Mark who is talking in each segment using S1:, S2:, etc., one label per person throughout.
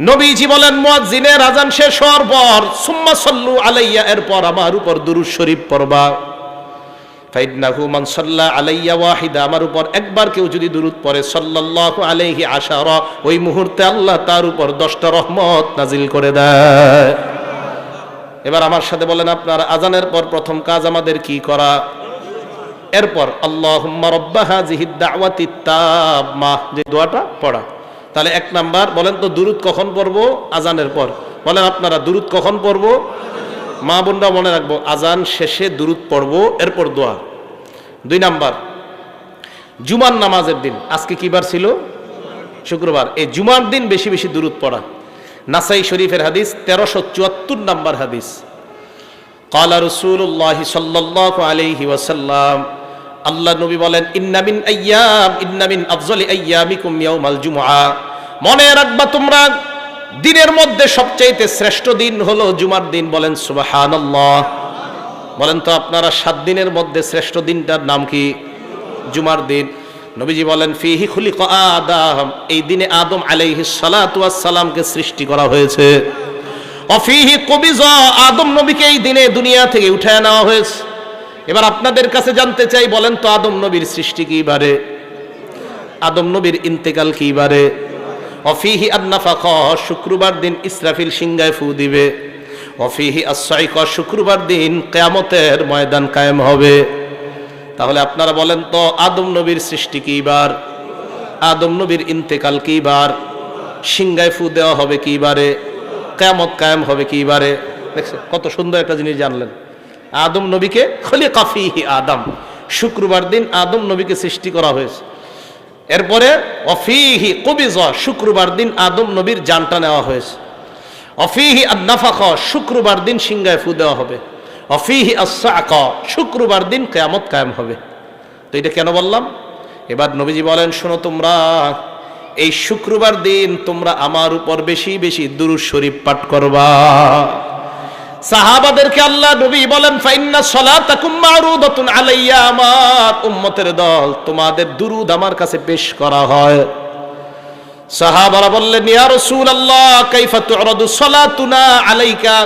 S1: নবীজি বলেন, মুয়াজ্জিনের আজান শেষ হওয়ার পর, সুম্মা সাল্লু আলাইয়া, এরপর আমার উপর দুরুদ শরীফ পড়বা। ফাইন্নাহু মান সাল্লা আলাইয়া ওয়াহিদা, আমার উপর একবার কেউ যদি দুরুদ পড়ে, সাল্লাল্লাহু আলাইহি আশারা, ওই মুহূর্তে আল্লাহ তার উপর দশটা রহমত নাজিল করে দেয়। এবার আমার সাথে বলেন, আপনার আজানের পর প্রথম কাজ আমাদের কি করা? এরপর, আল্লাহুম্মা রাব্বা হাযিহিদ দাওয়াতি তাম্মা, যে দোয়াটা পড়া। তাহলে এক নাম্বার, বলেন তো দূরত কখন পড়ব? আজানের পর। বলেন, আপনারা দূরত কখন পড়ব? মা বোনরা মনে রাখব, আজান শেষে দূরত পড়ব, এরপর দোয়া। দুই নাম্বার, জুমার নামাজের দিন, আজকে কিবার ছিল? শুক্রবার। এই জুমার দিন বেশি বেশি দূরত পড়া। নাসাই শরীফের হাদিস, তেরোশো চুয়াত্তর নাম্বার হাদিস। কালা রসুল্লাহ সাল্লাহ আলহি ওয়াসাল্লাম আল্লাহ নবী বলেন ইন্নামিন আইয়াম ইন্নামিন আফজলি আইয়ামিকুম ইয়াউমাল জুমআ। মনে রাখবা তোমরা, দিনের মধ্যে সবচাইতে শ্রেষ্ঠ দিন হলো জুমার দিন বলেন, সুবহানাল্লাহ। বলেন তো, আপনারা সাত দিনের মধ্যে শ্রেষ্ঠ দিনটার নাম কি? জুমার দিন। নবীজি বলেন, ফিহি খুলিক আদম। এই দিনে আদম আলাইহিস সালাতু ওয়াস সালামকে সৃষ্টি করা হয়েছে। অফিহি কবিজ। আদম নবীকে এই দিনে দুনিয়া থেকে উঠে নেওয়া হয়েছে। এবার আপনাদের কাছে জানতে চাই, বলেন তো আদম নবীর সৃষ্টি কি বারে? আদম নবীর ইন্তেকাল কি বারে? অফিহি আন্নাফাখ, শুক্রবার দিন ইসরাফিল সিংগায় ফু দিবে। অফিহি আসাইক শুক্রবার দিন কেয়ামতের ময়দান কায়েম হবে। তাহলে আপনারা বলেন তো, আদম নবীর সৃষ্টি কি বার? আদম নবীর ইন্তেকাল কি বার? সিংগায় ফু দেওয়া হবে কি বারে? কেয়ামত কায়েম হবে কি বারে? দেখছেন, কত সুন্দর একটা জিনিস জানলেন। আদম নবীকে খলি কাফিহি আদম। শুক্রবার দিন আদম নবীকে সৃষ্টি করা হয়েছে। এরপরে অফিহি কবিজ, শুক্রবার দিন আদম নবীর জানটা নেওয়া হয়েছে। অফিহি আদনাফাক শুক্রবার দিন সিংগায় ফু দেওয়া হবে। অফিহি আসাক শুক্রবার দিন কেয়ামত কায়েম হবে। তো এটা কেন বললাম? এবার নবীজি বলেন, শোনো তোমরা, এই শুক্রবার দিন তোমরা আমার উপর বেশি বেশি দুরুদ শরীফ পাঠ করবা। সাহাবাদেরকে আল্লাহ নবী বলেন, ফাইন্না সালাতাকুম মারুদাতুন আলাইয়া আমার উম্মতের দল তোমাদের দুরুদ আমার কাছে পেশ করা হয়। সাহাবারা বললেন, ইয়া রাসূলুল্লাহ, কাইফা তুরাদু সালাতুনা আলাইকা?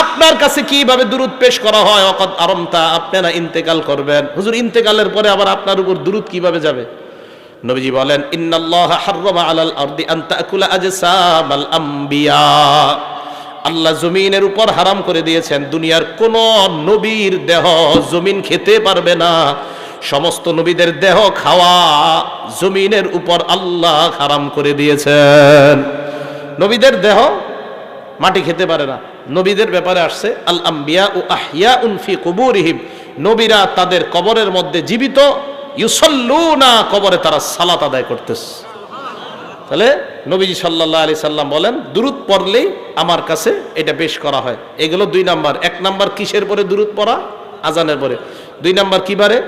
S1: আপনার কাছে কীভাবে দুরুদ পেশ করা হয়? অকদ আরমতা আপনারা ইন্তেকাল করবেন। হুজুর, ইন্তেকালের পরে আবার আপনার উপর দুরুদ কীভাবে যাবে? নবীজি বলেন, ইন্নাল্লাহ হাররামা আলাল আরদি আন তাকুলা আজসামাল আম্বিয়া। আল্লাহ জমিনের উপর হারাম করে দিয়েছেন। দুনিয়ার কোন নবীর দেহ জমিন খেতে পারবে না। সমস্ত নবীদের দেহ খাওয়া জমিনের উপর আল্লাহ হারাম করে দিয়েছেন। নবীদের দেহ মাটি খেতে পারে না। নবীদের ব্যাপারে আসছে আল আম্বিয়া ও আহিয়া উনফি কুবুরিহিম। নবীরা তাদের কবরের মধ্যে জীবিত ইউসল্লু না কবরে তারা সালাত আদায় করতেছে। তাহলে নবীজি সাল্লাহ আলি সাল্লাম বলেন, দুরুদ পড়লেই আমার কাছে এটা পেশ করা হয়। এগুলো দুই নাম্বার। এক নাম্বার, কিসের পরে দূরত পড়া? আজানের পরে। দুই নাম্বার, কি বারে?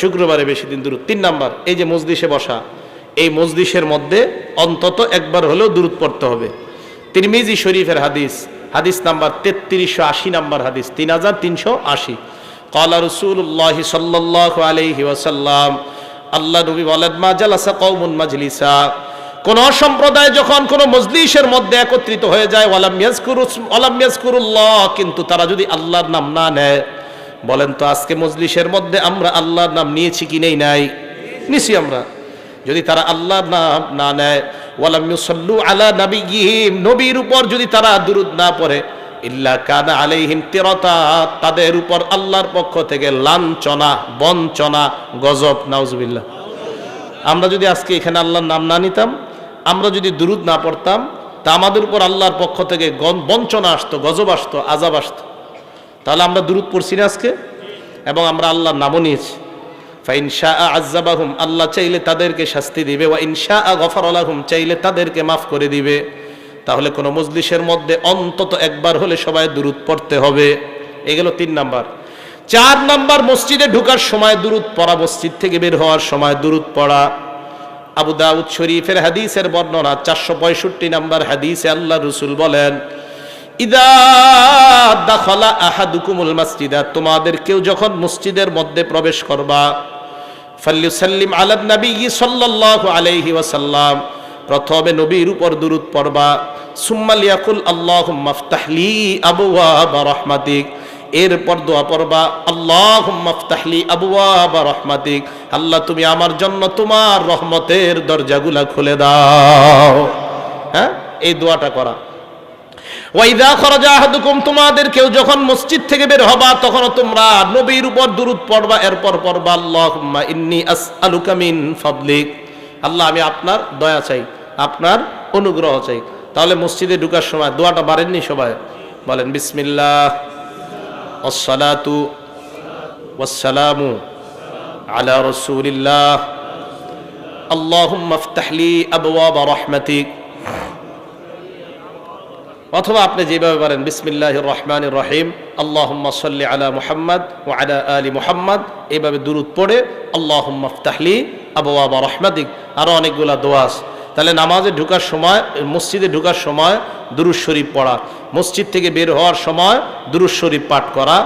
S1: শুক্রবারে বেশি দিন দুরুদ। তিন নাম্বার, এই যে মজলিসে বসা, এই মজলিসের মধ্যে অন্তত একবার হলেও দূরত পড়তে হবে। তিরমিজি শরীফের হাদিস হাদিস নাম্বার তেত্রিশশো আশি নাম্বার হাদিস, তিন হাজার তিনশো আশি। কলা রসুল্লাহ সাল্লাহ আলহি ওয়াসাল্লাম, আল্লাহ নবী বলেন, মা জালাসা কৌমুন মাজলিসা। কোন সম্প্রদায় যখন কোন মজলিসের মধ্যে একত্রিত হয়ে যায়, ওয়ালাম ইয়াজকুরু ওয়ালাম ইয়াজকুরুল্লাহ, কিন্তু তারা যদি আল্লাহর নাম না নেয়, বলেন তো আজকে মজলিসের মধ্যে আমরা আল্লাহর নাম নিয়েছি কি নেই নাই? নিছি আমরা। যদি তারা আল্লাহর নাম না নেয়, ওয়ালাম ইউসাল্লু আলা নাবিয়িহিম, নবীর উপর যদি তারা দুরুদ না পড়ে, ইল্লা কানা আলাইহিম তিরাতা, তাদের উপর আল্লাহর পক্ষ থেকে লাঞ্ছনা, বঞ্চনা, গজব, নাউজুবিল্লাহ। আমরা যদি আজকে এখানে আল্লাহর নাম না নিতাম আমরা যদি দুরুদ না পড়তাম, তা আমাদের উপর আল্লাহর পক্ষ থেকে বঞ্চনা আসতো, গজব আসতো আজাব আসতো। তাহলে আমরা দুরুদ পড়ছি না আজকে? এবং আমরা আল্লাহর নামও নিয়েছি। আজাবাহুম আল্লাহ চাইলে তাদেরকে শাস্তি দিবে। ওয়া ইনশা গফর আলাহুম চাইলে তাদেরকে মাফ করে দিবে। তাহলে কোনো মজলিসের মধ্যে অন্তত একবার হলে সবাই দুরুদ পড়তে হবে। এগুলো তিন নাম্বার। চার নাম্বার মসজিদে ঢুকার সময় দুরুদ পড়া, মসজিদ থেকে বের হওয়ার সময় দুরুদ পড়া। আবু দাউদ শরীফের হাদিসের বর্ণনা চারশো পঁয়ষট্টি নাম্বার হাদিসে আল্লাহ রসুল বলেন, ইদা দাখলা আহাদুকুমুল মাসজিদা, তোমাদের কেউ যখন মসজিদের মধ্যে প্রবেশ করবা ফাল্লিসাল্লিম আলা নবী সাল্লাল্লাহু আলাইহি ওয়াসাল্লাম, প্রথমে নবীর উপর দুরুদ পড়বা সুম্মা আল্লাহ আল্লাহুম্মা ফতাহলি আবওয়াবা রাহমাতিক। এরপর দোয়া পড়বা, আল্লাহুম্মা ফতাহলি আবওয়াবা রাহমাতিক। আল্লাহ, তুমি আমার জন্য তোমার রহমতের দরজাগুলা খুলে দাও। হ্যাঁ? এই দোয়াটা করা। ওয়াইদা খরাজা আহাদুকুম, তোমাদের কেউ যখন মসজিদ থেকে বের হবা তখন তোমরা নবীর উপর দুরুদ পড়বা, এরপর পড়বা, আল্লাহুম্মা ইন্নী আসআলুকা মিন ফাদলিক। আল্লাহ, আমি আপনার দয়া চাই, আপনার অনুগ্রহ চাই। তাহলে মসজিদে ঢুকার সময় দোয়াটা বাড়েননি সবাই? বলেন, বিসমিল্লাহ। আসসালাতু ওয়াসসালামু আলা রাসূলিল্লাহ আল্লাহুম্মা ইফতাহলি আবওয়াব রাহমাতিক অথবা আপনি যেভাবে পারেন বিসমিল্লাহ রহমান রহিম আল্লাহ সাল্লি আলা মুহাম্মদ ও আলা আলী মুহাম্মদ এইভাবে দুরুদ পড়ে আল্লাহ তাহলি আবু আবা রহমাদিক আরও অনেকগুলা দোয়াস তাহলে নামাজে ঢুকার সময়, মসজিদে ঢুকার সময় দুরুদ শরীফ পড়া। মসজিদ থেকে বের হওয়ার সময় দুরুদ শরীফ পাঠ করা।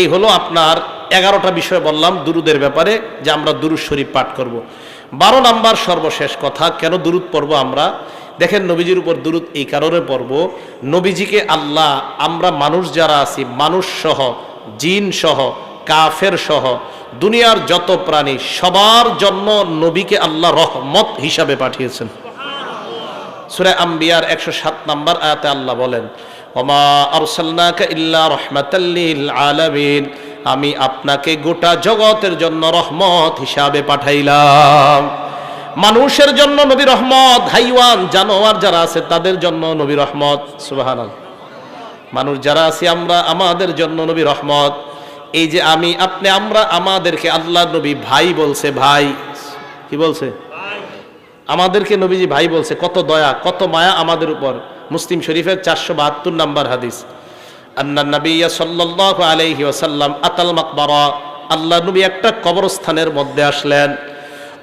S1: এই হলো আপনার এগারোটা বিষয় বললাম দুরুদের ব্যাপারে, যে আমরা দুরুদ শরীফ পাঠ করব। বারো নাম্বার সর্বশেষ কথা, কেন দুরুদ পড়ব আমরা? দেখেন নবীজির উপর দুরুদ এই কারণে পড়ব, নবীজিকে আল্লাহ, আমরা মানুষ যারা আছি, মানুষ সহ, জিন সহ, কাফের সহ, দুনিয়ার যত প্রাণী, সবার জন্য নবীকে আল্লাহ রহমত হিসাবে পাঠিয়েছেন। সুরে আম্বিয়ার একশো সাত নম্বর আয়াতে আল্লাহ বলেন, ওমা আরসালনাকা ইল্লা রহমাতাল্লিল আলামিন আমি আপনাকে গোটা জগতের জন্য রহমত হিসাবে পাঠাইলাম। মানুষের জন্য নবী রহমত, হাইওয়ান, জানোয়ার যারা আছে তাদের জন্য নবী রহমত সুবাহান মানুষ যারা আছি আমরা, আমাদের জন্য নবী রহমত। এই যে আমি, আপনি, আমরা, আমাদেরকে আল্লাহ নবী ভাই বলছে, ভাই। কি বলছে? আমাদেরকে নবীজি ভাই বলছে, কত দয়া, কত মায়া আমাদের উপর। মুসলিম শরীফের চারশো বাহাত্তর নাম্বার হাদিস। আন্না নবিয়া সাল্লাল্লাহু আলাইহি ওয়াসাল্লাম আতাল মাকবারা। আল্লাহ নবী একটা কবরস্থানের মধ্যে আসলেন।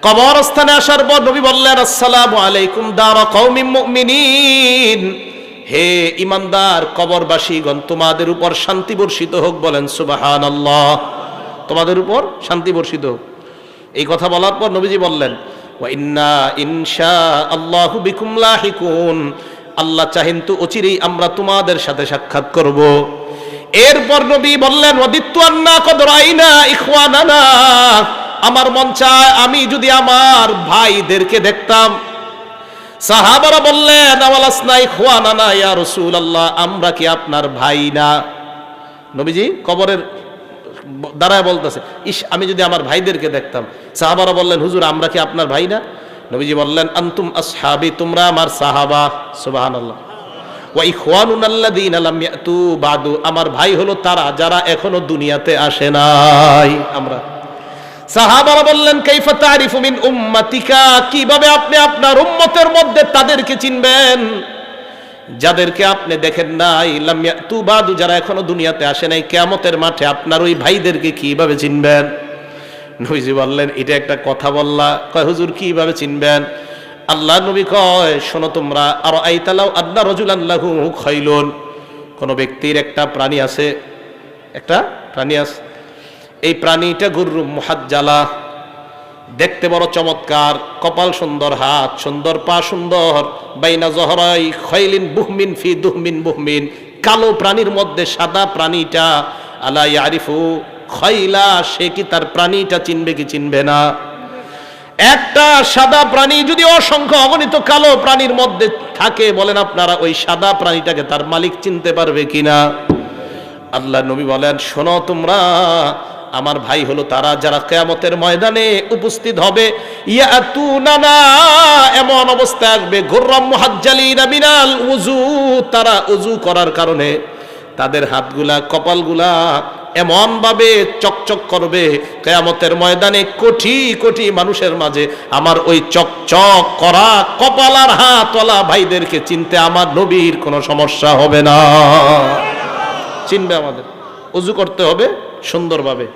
S1: কবরস্থানে আসার পর নবী বললেন, আসসালামু আলাইকুম দারা কওমিম মুমিনিন। হে ইমানদার কবরবাসীগণ, তোমাদের উপর শান্তি বর্ষিত হোক, বলেন সুবাহান আল্লাহ তোমাদের উপর শান্তি বর্ষিত হোক। এই কথা বলার পর নবীজি বললেন আল্লাহু বিকুম আল্লাহ তো অচিরেই আমরা তোমাদের সাথে সাক্ষাৎ করব। এরপর নবী বললেন আন্না আমার মন চায় আমি যদি আমার ভাইদেরকে দেখতাম। সাহাবারা বললেন রাসূলুল্লাহ, আমরা কি আপনার ভাই না? নবীজি কবরের দাঁড়ায় বলতেছে, ইস, আমি যদি আমার ভাইদেরকে দেখতাম। সাহাবারা বললেন, হুজুর, আমরা কি আপনার ভাই না? নবীজি বললেন, আন্তুম আসহাবি, তোমরা আমার সাহাবা। লাম ইয়াতু বাদু। আমার ভাই হলো তারা, যারা এখনও দুনিয়াতে আসে নাই। আমরা। সাহাবারা বললেন, কাইফা তারিফু মিন উম্মাতিকা? কীভাবে আপনি আপনার উম্মতের মধ্যে তাদেরকে চিনবেন? যাদেরকে আপনি দেখেন নাই ইয়াতু বাদু, যারা এখনও দুনিয়াতে আসে নাই, কিয়ামতের মাঠে আপনার ওই ভাইদেরকে কীভাবে চিনবেন? নবীজি বললেন, এটা একটা কথা বললা। কয়, হুজুর, কীভাবে চিনবেন? আল্লাহ নবী কয়, শোনো তোমরা আর আইতালাও আদনা রজুলান লাহু খৈলুন কোনো ব্যক্তির একটা প্রাণী আছে? একটা প্রাণী আছে? এই প্রাণীটা গুরু মুহাজ্জালা। দেখতে বড় চমৎকার, কপাল সুন্দর, হাত সুন্দর, পা সুন্দর। বাইনা জহরাই খৈলিন বুহমিন ফি দুহমিন বুহমিন। কালো প্রাণীর মধ্যে সাদা প্রাণীটা, আলা ইয়ারিফু খৈলা, সে কি তার প্রাণীটা চিনবে কি চিনবে না? একটা সাদা প্রাণী যদি অসংখ্য অগণিত কালো প্রাণীর মধ্যে থাকে, বলেন আপনারা, ওই সাদা প্রাণীটাকে তার মালিক চিনতে পারবে কিনা? আল্লাহ নবী বলেন, শোনো তোমরা আমার ভাই হলো তারা, যারা কেয়ামতের ময়দানে উপস্থিত হবে। এমন অবস্থা আসবে মিনাল উজু তারা উজু করার কারণে তাদের হাতগুলা, কপালগুলা এমন ভাবে চকচক করবে, কেয়ামতের ময়দানে কোটি কোটি মানুষের মাঝে আমার ওই চকচক করা কপাল আর হাতওয়ালা ভাইদেরকে চিনতে আমার নবীর কোনো সমস্যা হবে না। চিনবে আমাদের। উজু করতে হবে সুন্দরভাবে।